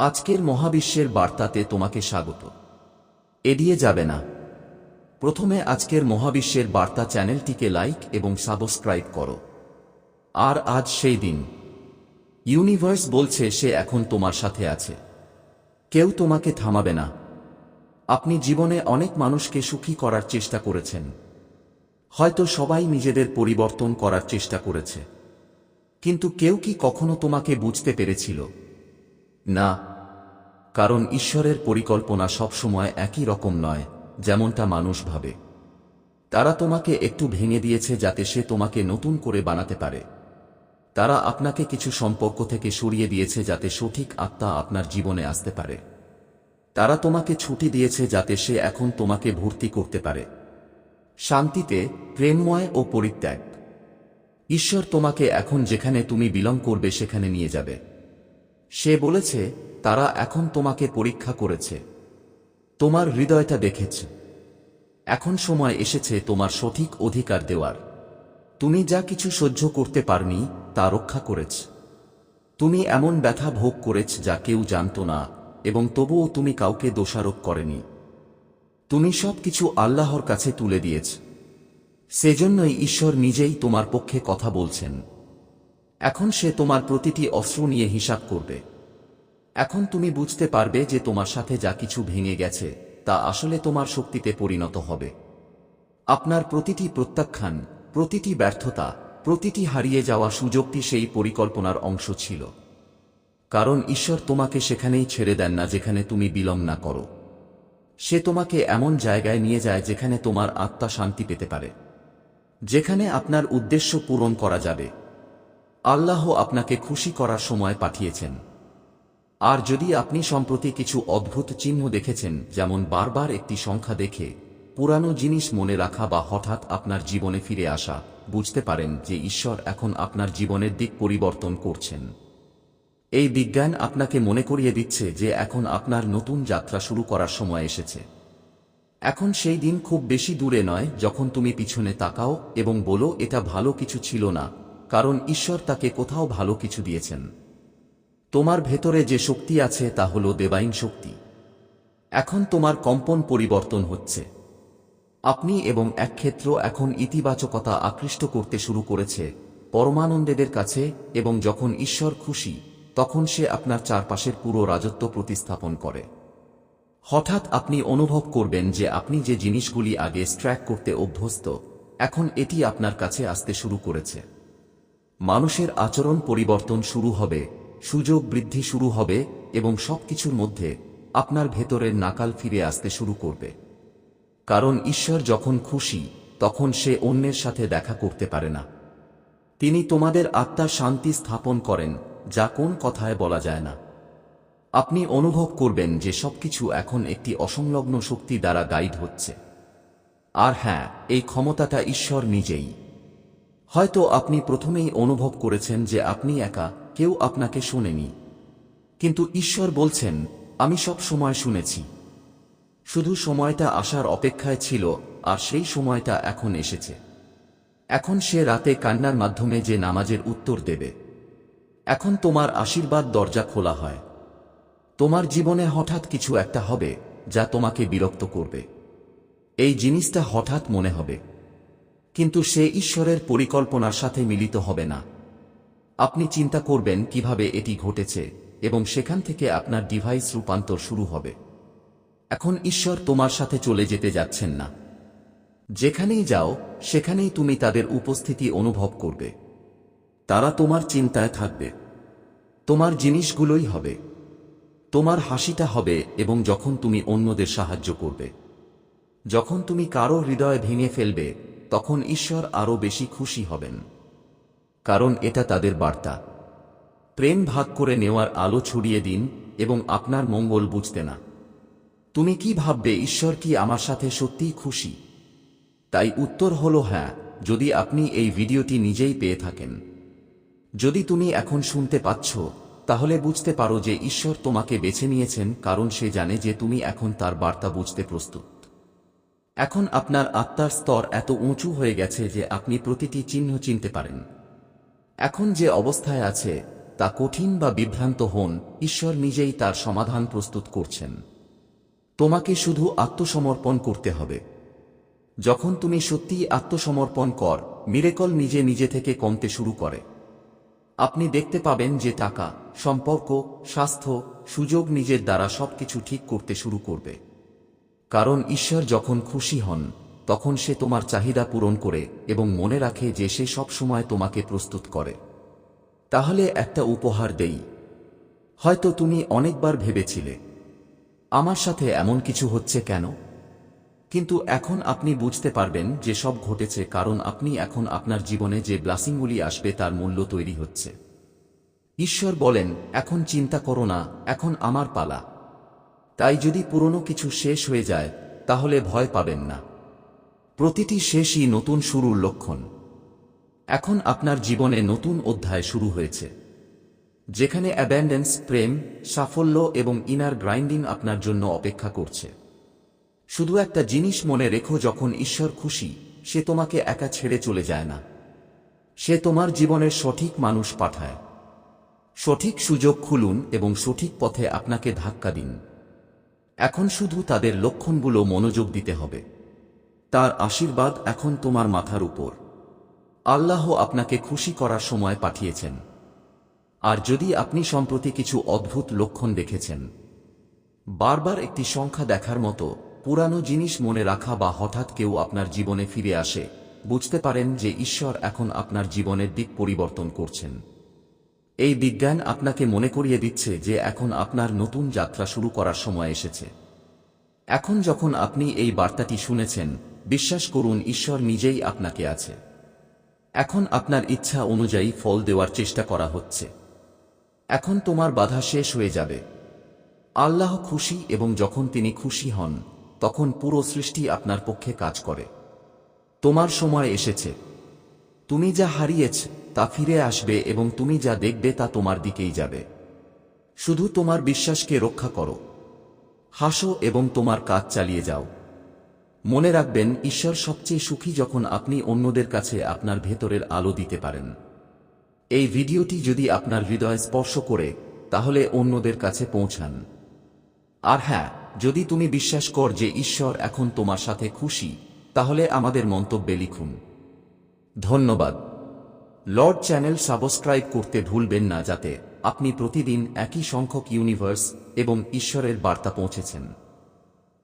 আজকের মহাবিশ্বের বার্তাতে তোমাকে স্বাগত। এড়িয়ে যাবে না। প্রথমে আজকের মহাবিশ্বের বার্তা চ্যানেলটিকে লাইক এবং সাবস্ক্রাইব করো। আর আজ সেই দিন। ইউনিভার্স বলছে সে এখন তোমার সাথে আছে। কেউ তোমাকে থামাবে না। আপনি জীবনে অনেক মানুষকে সুখী করার চেষ্টা করেছেন। হয়তো সবাই নিজেদের পরিবর্তন করার চেষ্টা করেছে। কিন্তু কেউ কি কখনো তোমাকে বুঝতে পেরেছিল? না। কারণ ঈশ্বরের পরিকল্পনা সবসময় একই রকম নয়, যেমনটা মানুষ ভাবে। তারা তোমাকে একটু ভেঙে দিয়েছে যাতে সে তোমাকে নতুন করে বানাতে পারে। তারা আপনাকে কিছু সম্পর্ক থেকে সরিয়ে দিয়েছে যাতে সঠিক আত্মা আপনার জীবনে আসতে পারে। তারা তোমাকে ছুটি দিয়েছে যাতে সে এখন তোমাকে ভর্তি করতে পারে। শান্তিতে, প্রেমময় ও পরিত্যাগ। ঈশ্বর তোমাকে এখন যেখানে তুমি বিলং করবে সেখানে নিয়ে যাবে। সে বলেছে, তারা এখন তোমাকে পরীক্ষা করেছে। তোমার হৃদয়টা দেখেছে। এখন সময় এসেছে তোমার সঠিক অধিকার দেওয়ার। তুমি যা কিছু সহ্য করতে পারনি, তা রক্ষা করেছ। তুমি এমন ব্যথা ভোগ করেছ যা কেউ জানত না, এবং তবুও তুমি কাউকে দোষারোপ করেনি। তুমি সব কিছু আল্লাহর কাছে তুলে দিয়েছ। সেজন্যই ঈশ্বর নিজেই তোমার পক্ষে কথা বলছেন। এখন সে তোমার প্রতিটি অস্ত্র নিয়ে হিসাব করবে। এখন তুমি বুঝতে পারবে যে তোমার সাথে যা কিছু ভেঙে গেছে, তা আসলে তোমার শক্তিতে পরিণত হবে। আপনার প্রতিটি প্রত্যাখ্যান, প্রতিটি ব্যর্থতা, প্রতিটি হারিয়ে যাওয়া সুযোগটি সেই পরিকল্পনার অংশ ছিল। কারণ ঈশ্বর তোমাকে সেখানেই ছেড়ে দেন না যেখানে তুমি বিলং না করো। সে তোমাকে এমন জায়গায় নিয়ে যায় যেখানে তোমার আত্মা শান্তি পেতে পারে। যেখানে আপনার উদ্দেশ্য পূরণ করা যাবে। আল্লাহ আপনাকে খুশি করার সময় পাঠিয়েছেন। আর যদি আপনি সম্প্রতি কিছু অদ্ভুত চিহ্ন দেখেছেন, যেমন বারবার একটি সংখ্যা দেখে, পুরানো জিনিস মনে রাখা বা হঠাৎ আপনার জীবনে ফিরে আসা, বুঝতে পারেন যে ঈশ্বর এখন আপনার জীবনের দিক পরিবর্তন করছেন। এই বিজ্ঞান আপনাকে মনে করিয়ে দিচ্ছে যে এখন আপনার নতুন যাত্রা শুরু করার সময় এসেছে। এখন সেই দিন খুব বেশি দূরে নয়, যখন তুমি পিছনে তাকাও এবং বলো, এটা ভালো কিছু ছিল না। কারণ ঈশ্বর তাকে কোথাও ভালো কিছু দিয়েছেন। তোমার ভেতরে যে শক্তি আছে তা হল দেবাইন শক্তি। এখন তোমার কম্পন পরিবর্তন হচ্ছে। আপনি এবং এক ক্ষেত্র এখন ইতিবাচকতা আকৃষ্ট করতে শুরু করেছে পরমানন্দেদের কাছে এবং যখন ঈশ্বর খুশি, তখন সে আপনার চারপাশের পুরো রাজত্ব প্রতিস্থাপন করে। হঠাৎ আপনি অনুভব করবেন যে আপনি যে জিনিসগুলি আগে স্ট্র্যাক করতে অভ্যস্ত, এখন এটি আপনার কাছে আসতে শুরু করেছে। মানুষের আচরণ পরিবর্তন শুরু হবে, সুযোগ বৃদ্ধি শুরু হবে এবং সবকিছুর মধ্যে আপনার ভেতরের নাকাল ফিরে আসতে শুরু করবে। কারণ ঈশ্বর যখন খুশি, তখন সে অন্যের সাথে দেখা করতে পারে না। তিনি তোমাদের আত্মার শান্তি স্থাপন করেন, যা কোন কথায় বলা যায় না। আপনি অনুভব করবেন যে সবকিছু এখন একটি অসংলগ্ন শক্তি দ্বারা গাইড হচ্ছে। আর হ্যাঁ এই ক্ষমতাটা ঈশ্বর নিজেই। হয়তো আপনি প্রথমেই অনুভব করেছেন যে আপনি একা, কেউ আপনাকে শোনেনি। কিন্তু ঈশ্বর বলছেন, আমি সব সময় শুনেছি। শুধু সময়টা আসার অপেক্ষায় ছিল, আর সেই সময়টা এখন এসেছে। এখন সে রাতে কান্নার মাধ্যমে যে নামাজের উত্তর দেবে। এখন তোমার আশীর্বাদ দরজা খোলা হয়। তোমার জীবনে হঠাৎ কিছু একটা হবে, যা তোমাকে বিরক্ত করবে। এই জিনিসটা হঠাৎ মনে হবে। কিন্তু সে ঈশ্বরের পরিকল্পনার সাথে মিলিত হবে না। আপনি চিন্তা করবেন কীভাবে এটি ঘটেছে এবং সেখান থেকে আপনার ডিভাইস রূপান্তর শুরু হবে। এখন ঈশ্বর তোমার সাথে চলে যেতে যাচ্ছেন না। যেখানেই যাও, সেখানেই তুমি তাদের উপস্থিতি অনুভব করবে। তারা তোমার চিন্তায় থাকবে। তোমার জিনিসগুলোই হবে। তোমার হাসিটা হবে এবং যখন তুমি অন্যদের সাহায্য করবে। যখন তুমি কারও হৃদয় ভেঙে ফেলবে তখন ঈশ্বর আরও বেশি খুশি হবেন। কারণ এটা তাদের বার্তা। প্রেম ভাগ করে নেওয়ার আলো ছড়িয়ে দিন এবং আপনার মঙ্গল বুঝতে না। তুমি কি ভাববে, ঈশ্বর কি আমার সাথে সত্যিই খুশি? তাই উত্তর হল হ্যাঁ যদি আপনি এই ভিডিওটি নিজেই পেয়ে থাকেন। যদি তুমি এখন শুনতে পাচ্ছ, তাহলে বুঝতে পারো যে ঈশ্বর তোমাকে বেছে নিয়েছেন কারণ সে জানে যে তুমি এখন তার বার্তা বুঝতে প্রস্তুত। এখন আপনার আত্মার স্তর এত উঁচু হয়ে গেছে যে আপনি প্রতিটি চিহ্ন চিনতে পারেন। এখন যে অবস্থায় আছে, তা কঠিন বা বিভ্রান্ত হন, ঈশ্বর নিজেই তার সমাধান প্রস্তুত করছেন। তোমাকে শুধু আত্মসমর্পণ করতে হবে। যখন তুমি সত্যিই আত্মসমর্পণ কর, মিরেকল নিজে নিজে থেকে কমতে শুরু করে। আপনি দেখতে পাবেন যে টাকা, সম্পর্ক, স্বাস্থ্য, সুযোগ নিজের দ্বারা সবকিছু ঠিক করতে শুরু করবে। কারণ ঈশ্বর যখন খুশি হন, তখন সে তোমার চাহিদা পূরণ করে এবং মনে রাখে যে সে সব সময় তোমাকে প্রস্তুত করে। তাহলে একটা উপহার দেই। হয়তো তুমি অনেকবার ভেবেছিলে, আমার সাথে এমন কিছু হচ্ছে কেন? কিন্তু এখন আপনি বুঝতে পারবেন যে সব ঘটেছে কারণ আপনি এখন আপনার জীবনে যে ব্লাসিংগুলি আসবে তার মূল্য তৈরি হচ্ছে। ঈশ্বর বলেন, এখন চিন্তা করো না, এখন আমার পালা। তাই যদি পুরনো কিছু শেষ হয়ে যায়, তাহলে ভয় পাবেন না। প্রতিটি শেষই নতুন শুরুর লক্ষণ। এখন আপনার জীবনে নতুন অধ্যায় শুরু হয়েছে। যেখানে অ্যাব্যান্ডেন্স প্রেম, সাফল্য এবং ইনার গ্রাইন্ডিং আপনার জন্য অপেক্ষা করছে। শুধু একটা জিনিস মনে রেখো, যখন ঈশ্বর খুশি, সে তোমাকে একা ছেড়ে চলে যায় না। সে তোমার জীবনের সঠিক মানুষ পাঠায়। সঠিক সুযোগ খুলুন এবং সঠিক পথে আপনাকে ধাক্কা দিন। এখন শুধু তাদের লক্ষণগুলো মনোযোগ দিতে হবে। তার আশীর্বাদ এখন তোমার মাথার উপর। আল্লাহ আপনাকে খুশি করার সময় পাঠিয়েছেন। আর যদি আপনি সম্প্রতি কিছু অদ্ভুত লক্ষণ দেখেছেন, বারবার একটি সংখ্যা দেখার মতো পুরানো জিনিস মনে রাখা বা হঠাৎ কেউ আপনার জীবনে ফিরে আসে, বুঝতে পারেন যে ঈশ্বর এখন আপনার জীবনের দিক পরিবর্তন করছেন। এই বিজ্ঞান আপনাকে মনে করিয়ে দিচ্ছে যে এখন আপনার নতুন যাত্রা শুরু করার সময় এসেছে। এখন যখন আপনি এই বার্তাটি শুনেছেন, বিশ্বাস করুন ঈশ্বর নিজেই আপনাকে আছে। এখন আপনার ইচ্ছা অনুযায়ী ফল দেওয়ার চেষ্টা করা হচ্ছে। এখন তোমার বাধা শেষ হয়ে যাবে। আল্লাহ খুশি এবং যখন তিনি খুশি হন, তখন পুরো সৃষ্টি আপনার পক্ষে কাজ করে। তোমার সময় এসেছে। তুমি যা হারিয়েছ তা ফিরে আসবে এবং তুমি যা দেখবে তা তোমার দিকেই যাবে। শুধু তোমার বিশ্বাসকে রক্ষা করো। হাসো এবং তোমার কাজ চালিয়ে যাও। মনে রাখবেন, ঈশ্বর সবচেয়ে সুখী যখন আপনি অন্যদের কাছে আপনার ভেতরের আলো দিতে পারেন। এই ভিডিওটি যদি আপনার হৃদয় স্পর্শ করে, তাহলে অন্যদের কাছে পৌঁছান। আর হ্যাঁ যদি তুমি বিশ্বাস কর যে ঈশ্বর এখন তোমার সাথে খুশি, তাহলে আমাদের মন্তব্যে লিখুন। ধন্যবাদ। লর্ড চ্যানেল সাবস্ক্রাইব করতে ভুলবেন না যাতে আপনি প্রতিদিন একই সংখ্যক ইউনিভার্স এবং ঈশ্বরের বার্তা পৌঁছেছেন।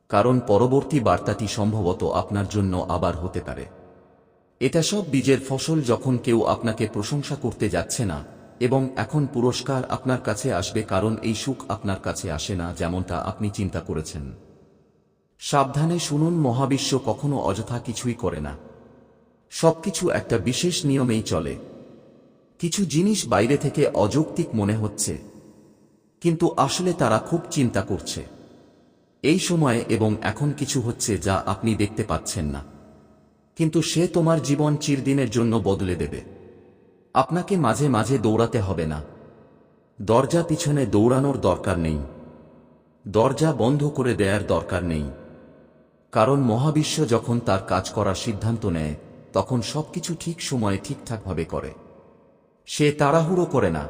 কারণ পরবর্তী বার্তাটি সম্ভবত আপনার জন্য আবার হতে পারে। এটা সব বীজের ফসল যখন কেউ আপনাকে প্রশংসা করতে যাচ্ছে না, এবং এখন পুরস্কার আপনার কাছে আসবে কারণ এই সুখ আপনার কাছে আসে না যেমনটা আপনি চিন্তা করেছেন। সাবধানে শুনুন, মহাবিশ্ব কখনো অযথা কিছুই করে না। সবকিছু একটা বিশেষ নিয়মেই চলে। কিছু জিনিস বাইরে থেকে অযৌক্তিক মনে হচ্ছে। কিন্তু আসলে তারা খুব চিন্তা করছে। এই সময়ে এবং এখন কিছু হচ্ছে যা আপনি দেখতে পাচ্ছেন না। কিন্তু সে তোমার জীবন চিরদিনের জন্য বদলে দেবে। আপনাকে মাঝে মাঝে দৌড়াতে হবে না। দরজা পিছনে দৌড়ানোর দরকার নেই। দরজা বন্ধ করে দেয়ার দরকার নেই। কারণ মহাবিশ্ব যখন তার কাজ করার সিদ্ধান্ত নেয়, তখন সবকিছু ঠিক সময়ে ঠিকঠাকভাবে করে। সে তাড়াহুড়ো করে না।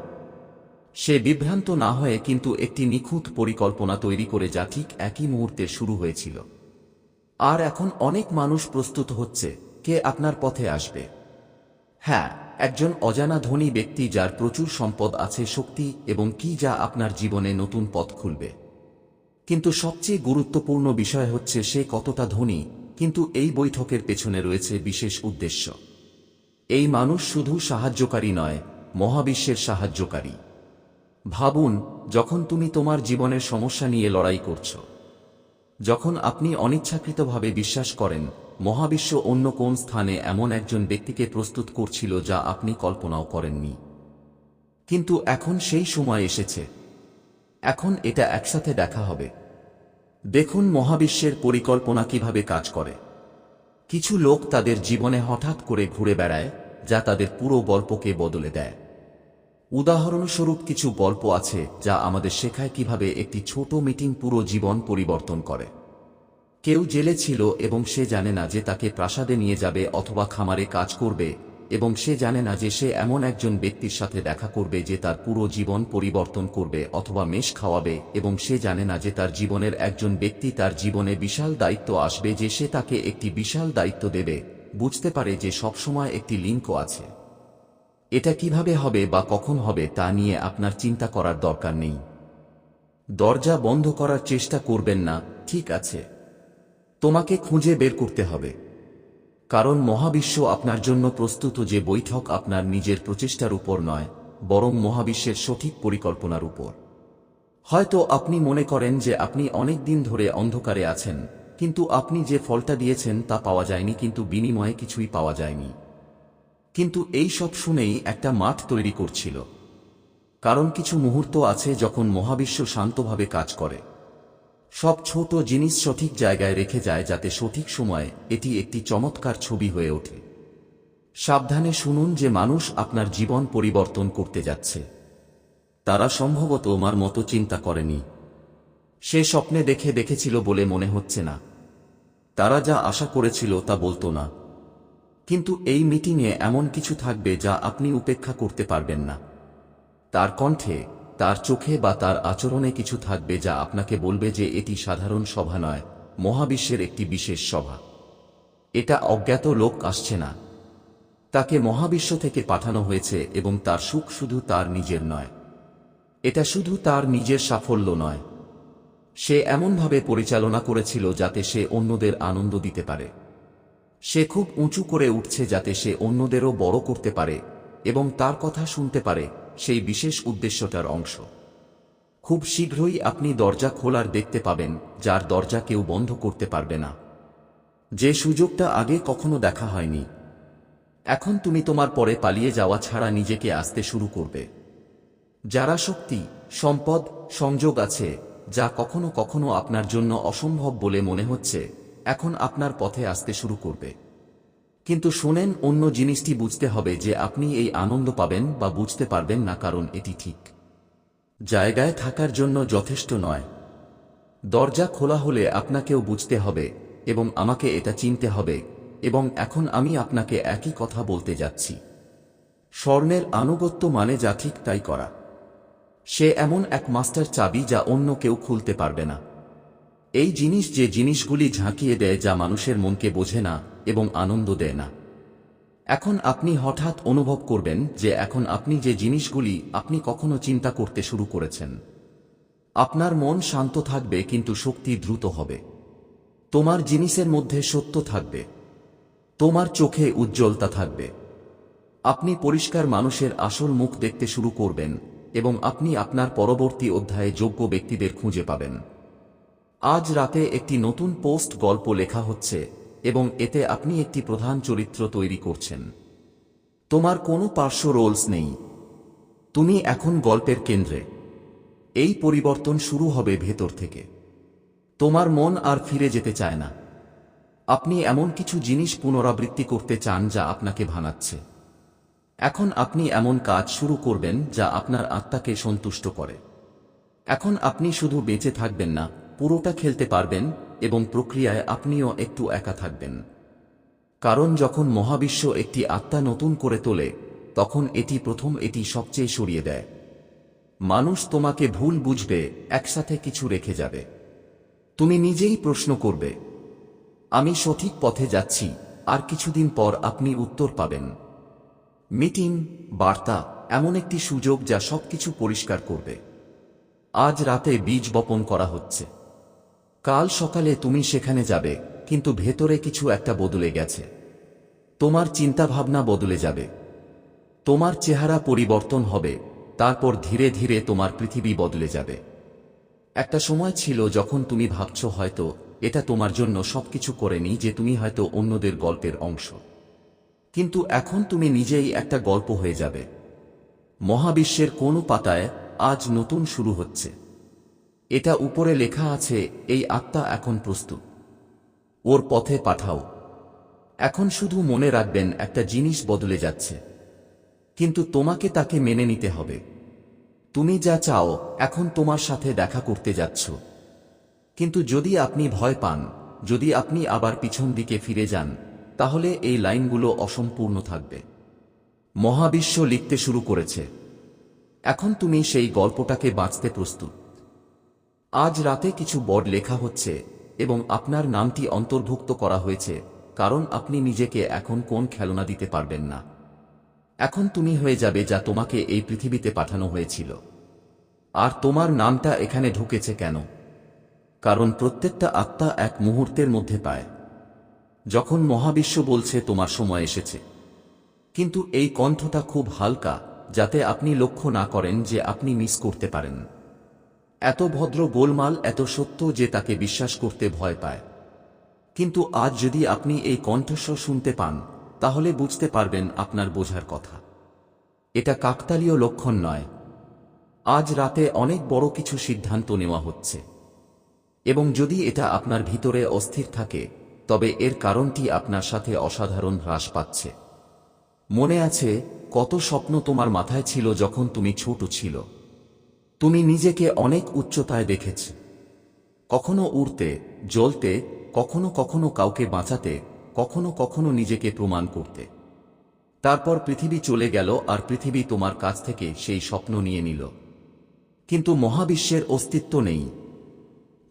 সে বিভ্রান্ত না হয়ে কিন্তু একটি নিখুঁত পরিকল্পনা তৈরি করে যা ঠিক একই মুহূর্তে শুরু হয়েছিল। আর এখন অনেক মানুষ প্রস্তুত হচ্ছে কে আপনার পথে আসবে। হ্যাঁ একজন অজানা ধনী ব্যক্তি যার প্রচুর সম্পদ আছে শক্তি এবং কি যা আপনার জীবনে নতুন পথ খুলবে। কিন্তু সবচেয়ে গুরুত্বপূর্ণ বিষয় হচ্ছে সে কতটা ধনী, কিন্তু এই বৈঠকের পেছনে রয়েছে বিশেষ উদ্দেশ্য। এই মানুষ শুধু সাহায্যকারী নয়, মহাবিশ্বের সাহায্যকারী। ভাবুন, যখন তুমি তোমার জীবনের সমস্যা নিয়ে লড়াই করছ, যখন আপনি অনিচ্ছাকৃতভাবে বিশ্বাস করেন, মহাবিশ্ব অন্য কোন স্থানে এমন একজন ব্যক্তিকে প্রস্তুত করছিল যা আপনি কল্পনাও করেননি। কিন্তু এখন সেই সময় এসেছে। এখন এটা একসাথে দেখা হবে। দেখুন মহাবিশ্বের পরিকল্পনা কীভাবে কাজ করে। কিছু লোক তাদের জীবনে হঠাৎ করে ঘুরে বেড়ায়, যা তাদের পুরো গল্পকে বদলে দেয়। উদাহরণস্বরূপ কিছু গল্প আছে, যা আমাদের শেখায় কীভাবে একটি ছোট মিটিং পুরো জীবন পরিবর্তন করে। কেউ জেলে ছিল এবং সে জানে না যে তাকে প্রাসাদে নিয়ে যাবে অথবা খামারে কাজ করবে এবং সে জানে না যে সে এমন একজন ব্যক্তির সাথে দেখা করবে যে তার পুরো জীবন পরিবর্তন করবে অথবা মেষ খাওয়াবে এবং সে জানে না যে তার জীবনের একজন ব্যক্তি তার জীবনে বিশাল দায়িত্ব আসবে যে সে তাকে একটি বিশাল দায়িত্ব দেবে। বুঝতে পারে যে সবসময় একটি লিঙ্ক আছে। এটা কীভাবে হবে বা কখন হবে তা নিয়ে আপনার চিন্তা করার দরকার নেই। দরজা বন্ধ করার চেষ্টা করবেন না, ঠিক আছে। তোমাকে খুঁজে বের করতে হবে। কারণ মহাবিশ্ব আপনার জন্য প্রস্তুত যে বৈঠক আপনার নিজের প্রচেষ্টার উপর নয়, বরং মহাবিশ্বের সঠিক পরিকল্পনার উপর। হয়তো আপনি মনে করেন যে আপনি অনেক দিন ধরে অন্ধকারে আছেন, কিন্তু আপনি যে ফলটা দিয়েছেন তা পাওয়া যায়নি, কিন্তু বিনিময়ে কিছুই পাওয়া যায়নি। কিন্তু এই সব শুনেই একটা মাঠ তৈরি করছিল। কারণ কিছু মুহূর্ত আছে যখন মহাবিশ্ব শান্তভাবে কাজ করে। সব ছোট জিনিস সঠিক জায়গায় রেখে যায় যাতে সঠিক সময়ে এটি একটি চমৎকার ছবি হয়ে ওঠে। সাবধানে শুনুন যে মানুষ আপনার জীবন পরিবর্তন করতে যাচ্ছে। তারা সম্ভবত আমার মতো চিন্তা করেনি। সে স্বপ্নে দেখে দেখেছিল বলে মনে হচ্ছে না। তারা যা আশা করেছিল তা বলতো না। কিন্তু এই মিটিংয়ে এমন কিছু থাকবে যা আপনি উপেক্ষা করতে পারবেন না। তার কণ্ঠে তার চোখে বা তার আচরণে কিছু থাকবে যা আপনাকে বলবে যে এটি সাধারণ সভা নয়, মহাবিশ্বের একটি বিশেষ সভা। এটা অজ্ঞাত লোক আসছে না। তাকে মহাবিশ্ব থেকে পাঠানো হয়েছে এবং তার সুখ শুধু তার নিজের নয়। এটা শুধু তার নিজের সাফল্য নয়। সে এমনভাবে পরিচালনা করেছিল যাতে সে অন্যদের আনন্দ দিতে পারে। সে খুব উঁচু করে উঠছে যাতে সে অন্যদেরও বড় করতে পারে এবং তার কথা শুনতে পারে। সেই বিশেষ উদ্দেশ্যটার অংশ। খুব শীঘ্রই আপনি দরজা খোলার দেখতে পাবেন, যার দরজা কেউ বন্ধ করতে পারবে না। যে সুযোগটা আগে কখনো দেখা হয়নি। এখন তুমি তোমার পরে পালিয়ে যাওয়া ছাড়া নিজেকে আসতে শুরু করবে। যারা শক্তি, সম্পদ, সংযোগ আছে, যা কখনো কখনো আপনার জন্য অসম্ভব বলে মনে হচ্ছে, এখন আপনার পথে আসতে শুরু করবে। কিন্তু শোনেন, অন্য জিনিসটি বুঝতে হবে যে আপনি এই আনন্দ পাবেন বা বুঝতে পারবেন না কারণ এটি ঠিক। জায়গায় থাকার জন্য যথেষ্ট নয়। দরজা খোলা হলে আপনাকেও বুঝতে হবে এবং আমাকে এটা চিনতে হবে এবং এখন আমি আপনাকে একই কথা বলতে যাচ্ছি। স্বর্ণের আনুগত্য মানে যা ঠিক তাই করা। সে এমন এক মাস্টার চাবি যা অন্য কেউ খুলতে পারবে না। এই জিনিস যে জিনিসগুলি ঝাঁকিয়ে দেয় যা মানুষের মনকে বোঝে না এবং আনন্দ দেয় না। এখন আপনি হঠাৎ অনুভব করবেন যে এখন আপনি যে জিনিসগুলি আপনি কখনো চিন্তা করতে শুরু করেছেন, আপনার মন শান্ত থাকবে কিন্তু শক্তি দ্রুত হবে। তোমার জিনিসের মধ্যে সত্য থাকবে। তোমার চোখে উজ্জ্বলতা থাকবে। আপনি পরিষ্কার মানুষের আসল মুখ দেখতে শুরু করবেন এবং আপনি আপনার পরবর্তী অধ্যায়ে যোগ্য ব্যক্তিদের খুঁজে পাবেন। আজ রাতে একটি নতুন পোস্ট গল্প লেখা হচ্ছে এবং এতে আপনি একটি প্রধান চরিত্র তৈরি করছেন। তোমার কোনো পার্শ্ব রোলস নেই। তুমি এখন গল্পের কেন্দ্রে। এই পরিবর্তন শুরু হবে ভেতর থেকে। তোমার মন আর ফিরে যেতে চায় না। আপনি এমন কিছু জিনিস পুনরাবৃত্তি করতে চান যা আপনাকে ভানাচ্ছে এখন আপনি এমন কাজ শুরু করবেন যা আপনার আত্মাকে সন্তুষ্ট করে। এখন আপনি শুধু বেঁচে থাকবেন না, পুরোটা খেলতে পারবেন এবং প্রক্রিয়ায় আপনিও একটু একা থাকবেন। কারণ যখন মহাবিশ্ব একটি আত্মা নতুন করে তোলে, তখন এটি প্রথম এটি সবচেয়ে সরিয়ে দেয়। মানুষ তোমাকে ভুল বুঝবে, একসাথে কিছু রেখে যাবে। তুমি নিজেই প্রশ্ন করবে, আমি সঠিক পথে যাচ্ছি, আর কিছুদিন পর আপনি উত্তর পাবেন। মিটিং, বার্তা এমন একটি সুযোগ যা সবকিছু পরিষ্কার করবে। আজ রাতে বীজ বপন করা হচ্ছে। কাল সকালে তুমি সেখানে যাবে, কিন্তু ভেতরে কিছু একটা বদলে গেছে। তোমার চিন্তাভাবনা বদলে যাবে। তোমার চেহারা পরিবর্তন হবে, তারপর ধীরে ধীরে তোমার পৃথিবী বদলে যাবে। একটা সময় ছিল যখন তুমি ভাবছ হয়তো এটা তোমার জন্য সবকিছু করেনি যে তুমি হয়তো অন্যদের গল্পের অংশ। কিন্তু এখন তুমি নিজেই একটা গল্প হয়ে যাবে। মহাবিশ্বের কোনো পাতায় আজ নতুন শুরু হচ্ছে। এটা উপরে লেখা আছে, এই আত্মা এখন প্রস্তুত। ওর পথে পাঠাও। এখন শুধু মনে রাখবেন, একটা জিনিস বদলে যাচ্ছে। কিন্তু তোমাকে তাকে মেনে নিতে হবে। তুমি যা চাও, এখন তোমার সাথে দেখা করতে যাচ্ছ। কিন্তু যদি আপনি ভয় পান, যদি আপনি আবার পিছন দিকে ফিরে যান, তাহলে এই লাইনগুলো অসম্পূর্ণ থাকবে। মহাবিশ্ব লিখতে শুরু করেছে। এখন তুমি সেই গল্পটাকে বাঁচতে প্রস্তুত। আজ রাতে কিছু বড লেখা হচ্ছে এবং আপনার নামটি অন্তর্ভুক্ত করা হয়েছে, কারণ আপনি নিজেকে এখন কোন খেলনা দিতে পারবেন না। এখন তুমি হয়ে যাবে যা তোমাকে এই পৃথিবীতে পাঠানো হয়েছিল। আর তোমার নামটা এখানে ঢুকেছে কেন? কারণ প্রত্যেকটা আত্মা এক মুহূর্তের মধ্যে পায়। যখন মহাবিশ্ব বলছে তোমার সময় এসেছে। কিন্তু এই কণ্ঠটা খুব হালকা, যাতে আপনি লক্ষ্য না করেন যে আপনি মিস করতে পারেন। এত ভদ্র গোলমাল, এত সত্য যে তাকে বিশ্বাস করতে ভয় পায়। কিন্তু আজ যদি আপনি এই কণ্ঠস্বর শুনতে পান, তাহলে বুঝতে পারবেন আপনার বোঝার কথা। এটা কাকতালীয় লক্ষণ নয়। আজ রাতে অনেক বড় কিছু সিদ্ধান্ত নেওয়া হচ্ছে। এবং যদি এটা আপনার ভিতরে অস্থির থাকে, তবে এর কারণটি আপনার সাথে অসাধারণ হ্রাস পাচ্ছে। মনে আছে, কত স্বপ্ন তোমার মাথায় ছিল যখন তুমি ছোট ছিল। তুমি নিজেকে অনেক উচ্চতায় দেখেছ। কখনো উড়তে, জ্বলতে, কখনো কখনো কাউকে বাঁচাতে, কখনো কখনো নিজেকে প্রমাণ করতে। তারপর পৃথিবী চলে গেল আর পৃথিবী তোমার কাছ থেকে সেই স্বপ্ন নিয়ে নিল। কিন্তু মহাবিশ্বের অস্তিত্ব নেই।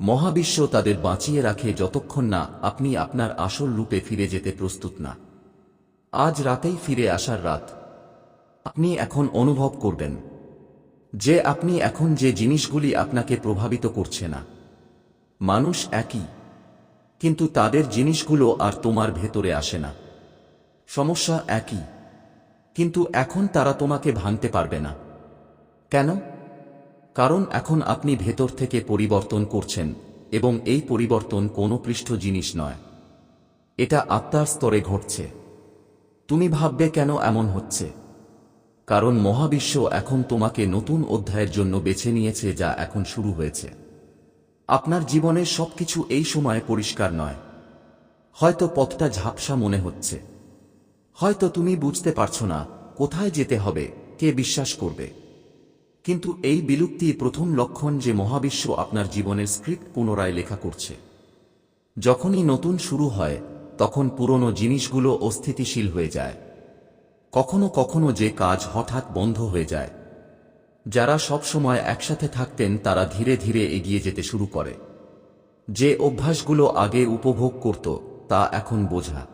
মহাবিশ্ব তাদের বাঁচিয়ে রাখে যতক্ষণ না আপনি আপনার আসল রূপে ফিরে যেতে প্রস্তুত না। আজ রাতেই ফিরে আসার রাত। আপনি এখন অনুভব করবেন। যে আপনি এখন যে জিনিসগুলি আপনাকে প্রভাবিত করছে না। মানুষ একই, কিন্তু তাদের জিনিসগুলো আর তোমার ভেতরে আসে না। সমস্যা একই, কিন্তু এখন তারা তোমাকে ভাঙতে পারবে না। কেন? কারণ এখন আপনি ভেতর থেকে পরিবর্তন করছেন, এবং এই পরিবর্তন কোনো পৃষ্ঠ জিনিস নয়। এটা আত্মার স্তরে ঘটছে। তুমি ভাববে কেন এমন হচ্ছে? কারণ মহাবিশ্ব এখন তোমাকে নতুন অধ্যায়ের জন্য বেছে নিয়েছে যা এখন শুরু হয়েছে। আপনার জীবনের সবকিছু এই সময়ে পরিষ্কার নয়। হয়তো পথটা ঝাপসা মনে হচ্ছে। হয়তো তুমি বুঝতে পারছ না কোথায় যেতে হবে, কে বিশ্বাস করবে। কিন্তু এই বিলুপ্তি প্রথম লক্ষণ যে মহাবিশ্ব আপনার জীবনের স্ক্রিপ্ট পুনরায় লেখা করছে। যখনই নতুন শুরু হয়, তখন পুরনো জিনিসগুলো অস্থিতিশীল হয়ে যায়। কখনো কখনো যে কাজ হঠাৎ বন্ধ হয়ে যায়। যারা সব সময় একসাথে থাকতেন, তারা ধীরে ধীরে এগিয়ে যেতে শুরু করে। যে অভ্যাসগুলো আগে উপভোগ করত, তা এখন বোঝা।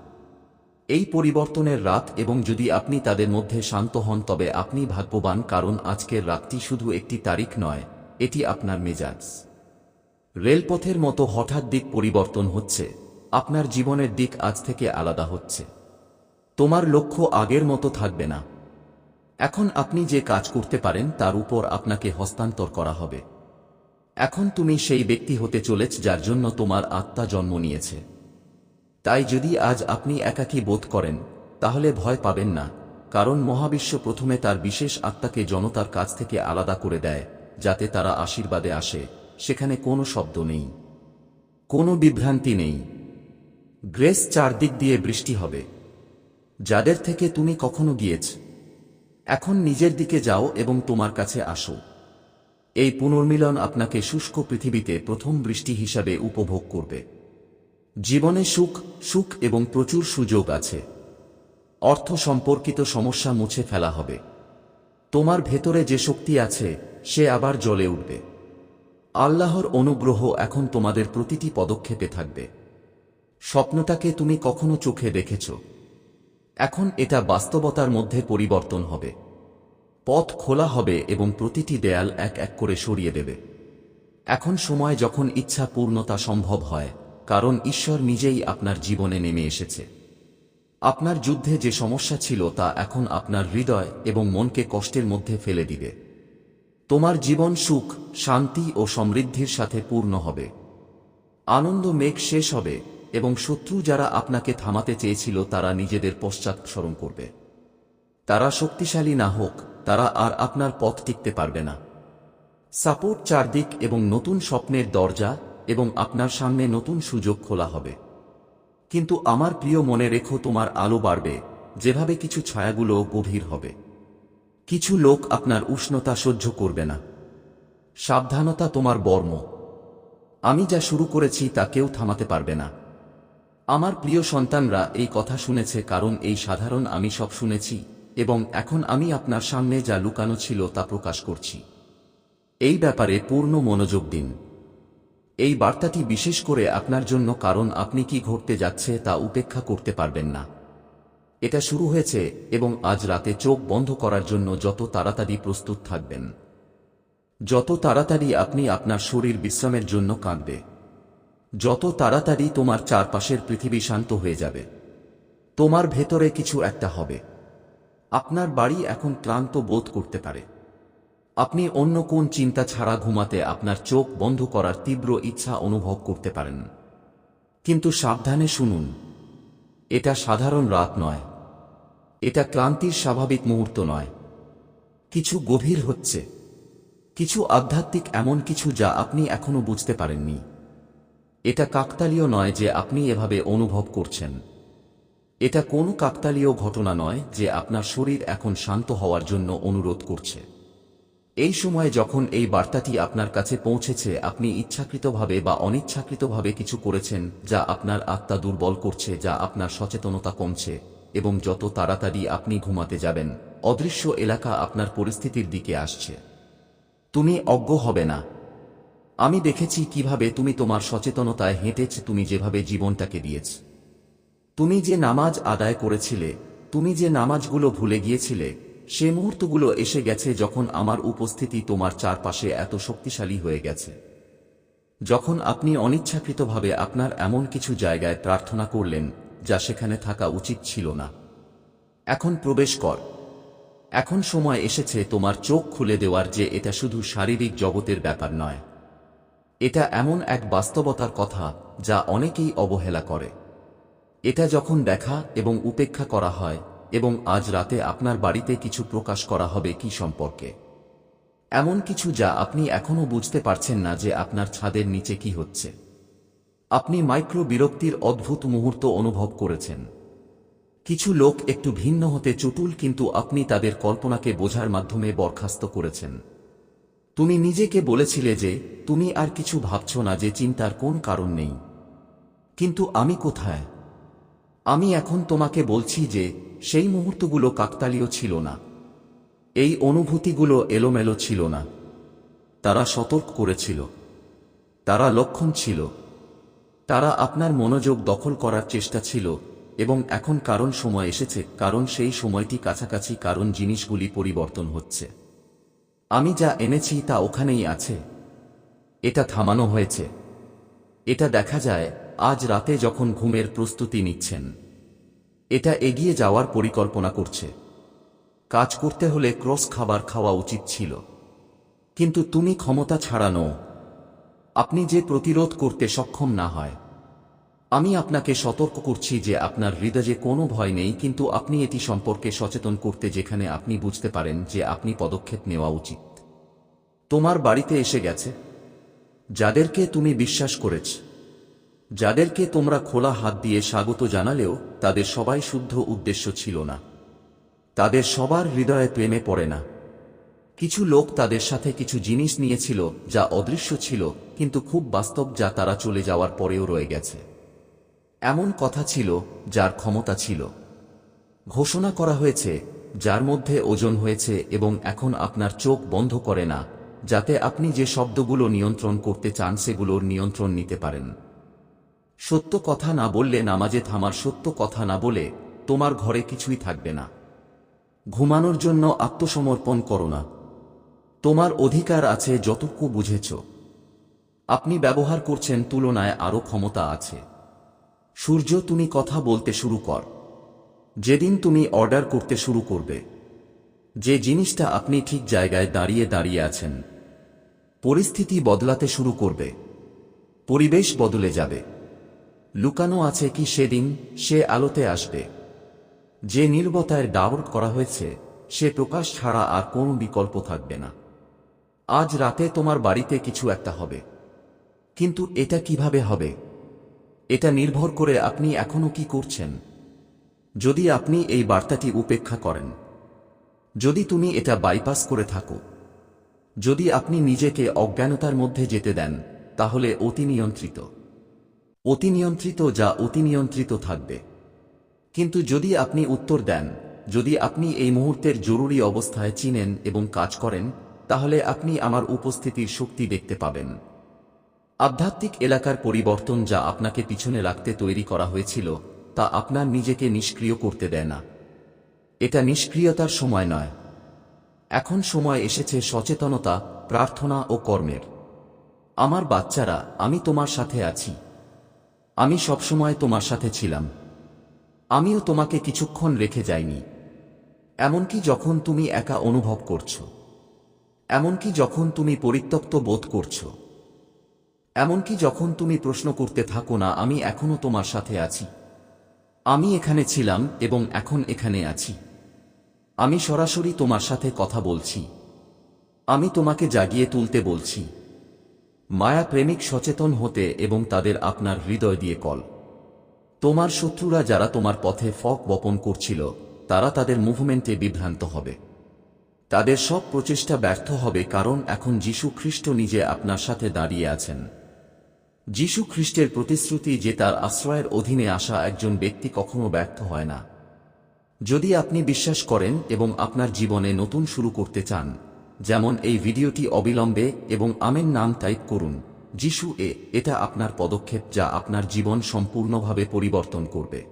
এই পরিবর্তনের রাত এবং যদি আপনি তাদের মধ্যে শান্ত হন, তবে আপনি ভাগ্যবান, কারণ আজকের রাতটি শুধু একটি তারিখ নয়, এটি আপনার মেজাজ। রেলপথের মতো হঠাৎ দিক পরিবর্তন হচ্ছে। আপনার জীবনের দিক আজ থেকে আলাদা হচ্ছে। তোমার লক্ষ্য আগের মতো থাকবে না। এখন আপনি যে কাজ করতে পারেন, তার উপর আপনাকে হস্তান্তর করা হবে। এখন তুমি সেই ব্যক্তি হতে চলেছ, যার জন্য তোমার আত্মা জন্ম নিয়েছে। তাই যদি আজ আপনি একাকী বোধ করেন, তাহলে ভয় পাবেন না, কারণ মহাবিশ্ব প্রথমে তার বিশেষ আত্মাকে জনতার কাছ থেকে আলাদা করে দেয়, যাতে তারা আশীর্বাদে আসে, সেখানে কোনো শব্দ নেই। কোনো বিভ্রান্তি নেই। গ্রেস চারদিক দিয়ে বৃষ্টি হবে। যাদের থেকে তুমি কখনো গিয়েছ। এখন নিজের দিকে যাও এবং তোমার কাছে আসো। এই পুনর্মিলন আপনাকে শুষ্ক পৃথিবীতে প্রথম বৃষ্টি হিসাবে উপভোগ করবে। জীবনে সুখ সুখ এবং প্রচুর সুযোগ আছে। অর্থ সম্পর্কিত সমস্যা মুছে ফেলা হবে। তোমার ভেতরে যে শক্তি আছে, সে আবার জ্বলে উঠবে। আল্লাহর অনুগ্রহ এখন তোমাদের প্রতিটি পদক্ষেপে থাকবে। স্বপ্নটাকে তুমি কখনো চোখে দেখেছ। এখন এটা বাস্তবতার মধ্যে পরিবর্তন হবে। পথ খোলা হবে এবং প্রতিটি দেয়াল এক এক করে সরিয়ে দেবে। এখন সময় যখন ইচ্ছা পূর্ণতা সম্ভব হয়, কারণ ঈশ্বর নিজেই আপনার জীবনে নেমে এসেছে। আপনার যুদ্ধে যে সমস্যা ছিল তা এখন আপনার হৃদয় এবং মনকে কষ্টের মধ্যে ফেলে দিবে। তোমার জীবন সুখ, শান্তি ও সমৃদ্ধির সাথে পূর্ণ হবে। আনন্দ মেঘ শেষ হবে এবং শত্রু যারা আপনাকে থামাতে চেয়েছিল, তারা নিজেদের পশ্চাৎ স্মরণ করবে। তারা শক্তিশালী না হোক, তারা আর আপনার পথ টিকতে পারবে না। সাপোর্ট চারদিক এবং নতুন স্বপ্নের দরজা এবং আপনার সামনে নতুন সুযোগ খোলা হবে। কিন্তু আমার প্রিয় মনে রেখো, তোমার আলো বাড়বে, যেভাবে কিছু ছায়াগুলো গভীর হবে। কিছু লোক আপনার উষ্ণতা সহ্য করবে না। সাবধানতা তোমার বর্ম। আমি যা শুরু করেছি তা কেউ থামাতে পারবে না। আমার প্রিয় সন্তানরা, এই কথা শুনেছে কারণ এই সাধারণ আমি সব শুনেছি এবং এখন আমি আপনার সামনে যা লুকানো ছিল তা প্রকাশ করছি। এই ব্যাপারে পূর্ণ মনোযোগ দিন। এই বার্তাটি বিশেষ করে আপনার জন্য কারণ আপনি কি ঘটতে যাচ্ছে তা উপেক্ষা করতে পারবেন না। এটা শুরু হয়েছে এবং আজ রাতে চোখ বন্ধ করার জন্য যত তাড়াতাড়ি প্রস্তুত থাকবেন। যত তাড়াতাড়ি আপনি আপনার শরীর বিশ্রামের জন্য কাঁদবে। যত তাড়াতাড়ি তোমার চারপাশের পৃথিবী শান্ত হয়ে যাবে, তোমার ভেতরে কিছু একটা হবে। আপনার বাড়ি এখন ক্লান্ত বোধ করতে পারে। আপনি অন্য কোন চিন্তা ছাড়া ঘুমাতে আপনার চোখ বন্ধ করার তীব্র ইচ্ছা অনুভব করতে পারেন। কিন্তু সাবধানে শুনুন, এটা সাধারণ রাত নয়। এটা ক্লান্তির স্বাভাবিক মুহূর্ত নয়। কিছু গভীর হচ্ছে। কিছু আধ্যাত্মিক এমন কিছু যা আপনি এখনও বুঝতে পারেননি। এটা কাকতালীয় নয় যে আপনি এভাবে অনুভব করছেন। এটা কোনো কাকতালীয় ঘটনা নয় যে আপনার শরীর এখন শান্ত হওয়ার জন্য অনুরোধ করছে। এই সময় যখন এই বার্তাটি আপনার কাছে পৌঁছেছে, আপনি ইচ্ছাকৃতভাবে বা অনিচ্ছাকৃতভাবে কিছু করেছেন যা আপনার আত্মা দুর্বল করছে, যা আপনার সচেতনতা কমছে এবং যত তাড়াতাড়ি আপনি ঘুমাতে যাবেন, অদৃশ্য এলাকা আপনার পরিস্থিতির দিকে আসছে। তুমি অজ্ঞ হবে না। আমি দেখেছি কীভাবে তুমি তোমার সচেতনতায় হেঁটেছ, তুমি যেভাবে জীবনটাকে দিয়েছ। তুমি যে নামাজ আদায় করেছিলে, তুমি যে নামাজগুলো ভুলে গিয়েছিলে, সে মুহূর্তগুলো এসে গেছে যখন আমার উপস্থিতি তোমার চারপাশে এত শক্তিশালী হয়ে গেছে। যখন আপনি অনিচ্ছাকৃতভাবে আপনার এমন কিছু জায়গায় প্রার্থনা করলেন, যা সেখানে থাকা উচিত ছিল না। এখন প্রবেশ কর। এখন সময় এসেছে তোমার চোখ খুলে দেওয়ার যে এটা শুধু শারীরিক জগতের ব্যাপার নয়। এটা এমন এক বাস্তবতার কথা যা অনেকেই অবহেলা করে। এটা যখন দেখা এবং উপেক্ষা করা হয় এবং আজ রাতে আপনার বাড়িতে কিছু প্রকাশ করা হবে কি সম্পর্কে? এমন কিছু যা আপনি এখনও বুঝতে পারছেন না যে আপনার ছাদের নিচে কি হচ্ছে। আপনি মাইক্রো বিরক্তির অদ্ভুত মুহূর্ত অনুভব করেছেন। কিছু লোক একটু ভিন্ন হতে চটুল কিন্তু আপনি তাদের কল্পনাকে বোঝার মাধ্যমে বরখাস্ত করেছেন। তুমি নিজেকে বলেছিলে যে, তুমি আর কিছু ভাবছ না যে চিন্তার কোন কারণ নেই। কিন্তু আমি কোথায়? আমি এখন তোমাকে বলছি যে, সেই মুহূর্তগুলো কাকতালীয় ছিল না। এই অনুভূতিগুলো এলোমেলো ছিল না। তারা সতর্ক করেছিল। তারা লক্ষণ ছিল। তারা আপনার মনোযোগ দখল করার চেষ্টা ছিল এবং এখন কারণ সময় এসেছে, কারণ সেই সময়টি কাছাকাছি, কারণ জিনিসগুলি পরিবর্তন হচ্ছে। আমি যা এনেছি তা ওখানেই আছে। এটা থামানো হয়েছে। এটা দেখা যায়, আজ রাতে যখন ঘুমের প্রস্তুতি নিচ্ছেন। এটা এগিয়ে যাওয়ার পরিকল্পনা করছে। কাজ করতে হলে ক্রস খাবার খাওয়া উচিত ছিল। কিন্তু তুমি ক্ষমতা ছাড়ানো। আপনি যে প্রতিরোধ করতে সক্ষম না হয়। আমি আপনাকে সতর্ক করছি যে আপনার হৃদয়ে কোনো ভয় নেই, কিন্তু আপনি এটি সম্পর্কে সচেতন করতে যেখানে আপনি বুঝতে পারেন যে আপনি পদক্ষেপ নেওয়া উচিত। তোমার বাড়িতে এসে গেছে। যাদেরকে তুমি বিশ্বাস করেছ। যাদেরকে তোমরা খোলা হাত দিয়ে স্বাগত জানালেও তাদের সবাই শুদ্ধ উদ্দেশ্য ছিল না। তাদের সবার হৃদয়ে প্রেমে পড়ে না। কিছু লোক তাদের সাথে কিছু জিনিস নিয়েছিল যা অদৃশ্য ছিল, কিন্তু খুব বাস্তব যা তারা চলে যাওয়ার পরেও রয়ে গেছে। এমন কথা ছিল যার ক্ষমতা ছিল। ঘোষণা করা হয়েছে, যার মধ্যে ওজন হয়েছে এবং এখন আপনার চোখ বন্ধ করে না, যাতে আপনি যে শব্দগুলো নিয়ন্ত্রণ করতে চান সেগুলোর নিয়ন্ত্রণ নিতে পারেন। সত্য কথা না বললে নামাজে থামার সত্য কথা না বলে তোমার ঘরে কিছুই থাকবে না। ঘুমানোর জন্য আত্মসমর্পণ করো না। তোমার অধিকার আছে যতটুকু বুঝেছ। আপনি ব্যবহার করছেন তুলনায় আরও ক্ষমতা আছে। সূর্য, তুমি কথা বলতে শুরু কর। যেদিন তুমি অর্ডার করতে শুরু করবে। যে জিনিসটা আপনি ঠিক জায়গায় দাঁড়িয়ে দাঁড়িয়ে আছেন। পরিস্থিতি বদলাতে শুরু করবে। পরিবেশ বদলে যাবে। লুকানো আছে কি সেদিন, সে আলোতে আসবে। যে নির্বতায় ডাউট করা হয়েছে, সে প্রকাশ ছাড়া আর কোন বিকল্প থাকবে না। আজ রাতে তোমার বাড়িতে কিছু একটা হবে। কিন্তু এটা কীভাবে হবে? এটা নির্ভর করে আপনি এখনও কি করছেন। যদি আপনি এই বার্তাটি উপেক্ষা করেন। যদি তুমি এটা বাইপাস করে থাকো। যদি আপনি নিজেকে অজ্ঞানতার মধ্যে যেতে দেন, তাহলে অতি নিয়ন্ত্রিত। অতি নিয়ন্ত্রিত যা অতি নিয়ন্ত্রিত থাকবে। কিন্তু যদি আপনি উত্তর দেন, যদি আপনি এই মুহূর্তের জরুরি অবস্থায় চিনেন এবং কাজ করেন, তাহলে আপনি আমার উপস্থিতির শক্তি দেখতে পাবেন। আধ্যাত্মিক এলাকার পরিবর্তন যা আপনাকে পিছনে রাখতে তৈরি করা হয়েছিল, তা আপনার নিজেকে নিষ্ক্রিয় করতে দেয় না। এটা নিষ্ক্রিয়তার সময় নয়। এখন সময় এসেছে সচেতনতা, প্রার্থনা ও কর্মের। আমার বাচ্চারা, আমি তোমার সাথে আছি। আমি সবসময় তোমার সাথে ছিলাম। আমিও তোমাকে কিছুক্ষণ রেখে যাইনি। এমনকি যখন তুমি একা অনুভব করছ। এমনকি যখন তুমি পরিত্যক্ত বোধ করছ। এমনকি যখন তুমি প্রশ্ন করতে থাকো না, আমি এখনও তোমার সাথে আছি। আমি এখানে ছিলাম এবং এখন এখানে আছি। আমি সরাসরি তোমার সাথে কথা বলছি। আমি তোমাকে জাগিয়ে তুলতে বলছি। মায়া প্রেমিক সচেতন হতে এবং তাদের আপনার হৃদয় দিয়ে কল। তোমার শত্রুরা যারা তোমার পথে ফক বপন করছিল, তারা তাদের মুভমেন্টে বিভ্রান্ত হবে। তাদের সব প্রচেষ্টা ব্যর্থ হবে কারণ এখন যীশু খ্রিস্ট নিজে আপনার সাথে দাঁড়িয়ে আছেন। যীশু খ্রিস্টের প্রতিশ্রুতি যে তার আশ্রয়ের অধীনে আসা একজন ব্যক্তি কখনো ব্যর্থ হয় না। যদি আপনি বিশ্বাস করেন এবং আপনার জীবনে নতুন শুরু করতে চান, যেমন এই ভিডিওটি অবিলম্বে এবং আমেন নাম টাইপ করুন। যিশু এ, এটা আপনার পদক্ষেপ যা আপনার জীবন সম্পূর্ণভাবে পরিবর্তন করবে।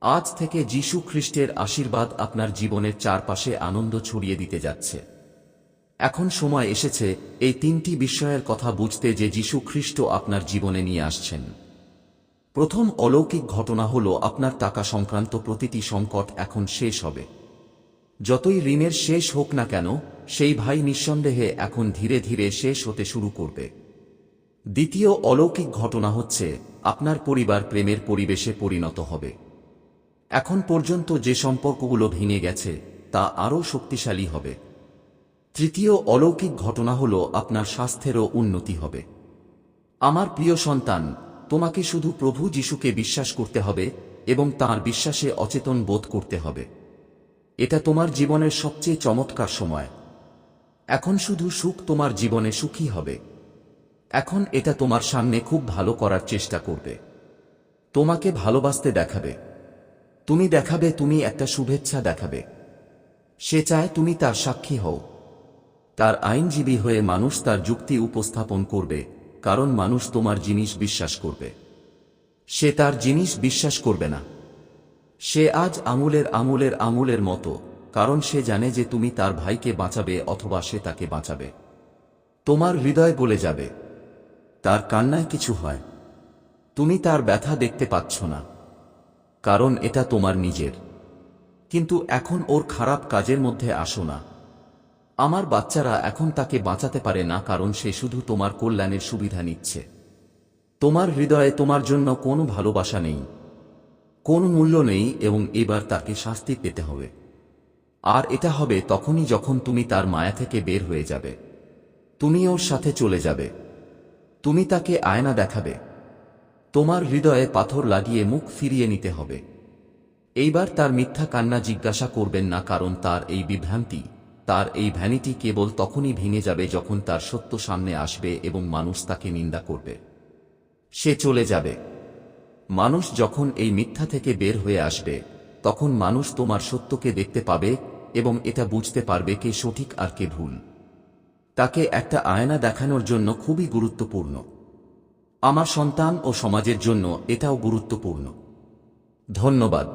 আজ থেকে যীশু খ্রিস্টের আশীর্বাদ আপনার জীবনের চারপাশে আনন্দ ছড়িয়ে দিতে যাচ্ছে। এখন সময় এসেছে এই তিনটি বিষয়ের কথা বুঝতে যে যীশু খ্রিস্ট আপনার জীবনে নিয়ে আসছেন। প্রথম অলৌকিক ঘটনা হল আপনার টাকা সংক্রান্ত প্রতিটি সংকট এখন শেষ হবে। যতই ঋণের শেষ হোক না কেন, সেই ভাই নিঃসন্দেহে এখন ধীরে ধীরে শেষ হতে শুরু করবে। দ্বিতীয় অলৌকিক ঘটনা হচ্ছে, আপনার পরিবার প্রেমের পরিবেশে পরিণত হবে। এখন পর্যন্ত যে সম্পর্কগুলো ভেঙে গেছে, তা আরও শক্তিশালী হবে। তৃতীয় অলৌকিক ঘটনা হল আপনার স্বাস্থ্যেরও উন্নতি হবে। আমার প্রিয় সন্তান, তোমাকে শুধু প্রভু যিশুকে বিশ্বাস করতে হবে এবং তার বিশ্বাসে অচেতন বোধ করতে হবে। এটা তোমার জীবনের সবচেয়ে চমৎকার সময়। এখন শুধু সুখ তোমার জীবনে সুখী হবে। এখন এটা তোমার সামনে খুব ভালো করার চেষ্টা করবে। তোমাকে ভালোবাসতে দেখাবে। তুমি দেখাবে, তুমি একটা শুভেচ্ছা দেখাবে। সে চায় তুমি তার সাক্ষী হও। তার আইনজীবী হয়ে মানুষ তার যুক্তি উপস্থাপন করবে, কারণ মানুষ তোমার জিনিস বিশ্বাস করবে। সে তার জিনিস বিশ্বাস করবে না। সে আজ আঙুলের আঙুলের আঙুলের মতো, কারণ সে জানে যে তুমি তার ভাইকে বাঁচাবে অথবা সে তাকে বাঁচাবে। তোমার হৃদয় বলে যাবে। তার কান্নায় কিছু হয়। তুমি তার ব্যথা দেখতে পাচ্ছ না। কারণ এটা তোমার নিজের। কিন্তু এখন ওর খারাপ কাজের মধ্যে আসো না। আমার বাচ্চারা এখন তাকে বাঁচাতে পারে না কারণ সে শুধু তোমার কল্যাণের সুবিধা নিচ্ছে। তোমার হৃদয়ে তোমার জন্য কোনো ভালোবাসা নেই, কোনো মূল্য নেই এবং এবার তাকে শাস্তি পেতে হবে। আর এটা হবে তখনই যখন তুমি তার মায়া থেকে বের হয়ে যাবে। তুমি ওর সাথে চলে যাবে। তুমি তাকে আয়না দেখাবে। তোমার হৃদয়ে পাথর লাগিয়ে মুখ ফিরিয়ে নিতে হবে। এইবার তার মিথ্যা কান্না জিজ্ঞাসা করবেন না কারণ তার এই বিভ্রান্তি তার এই ভ্যানিটি কেবল তখনই ভেঙে যাবে যখন তার সত্য সামনে আসবে এবং মানুষ তাকে নিন্দা করবে। সে চলে যাবে। মানুষ যখন এই মিথ্যা থেকে বের হয়ে আসবে, তখন মানুষ তোমার সত্যকে দেখতে পাবে এবং এটা বুঝতে পারবে কে সঠিক আর কে ভুল। তাকে একটা আয়না দেখানোর জন্য খুবই গুরুত্বপূর্ণ। আমার সন্তান ও সমাজের জন্য এটাও গুরুত্বপূর্ণ। ধন্যবাদ।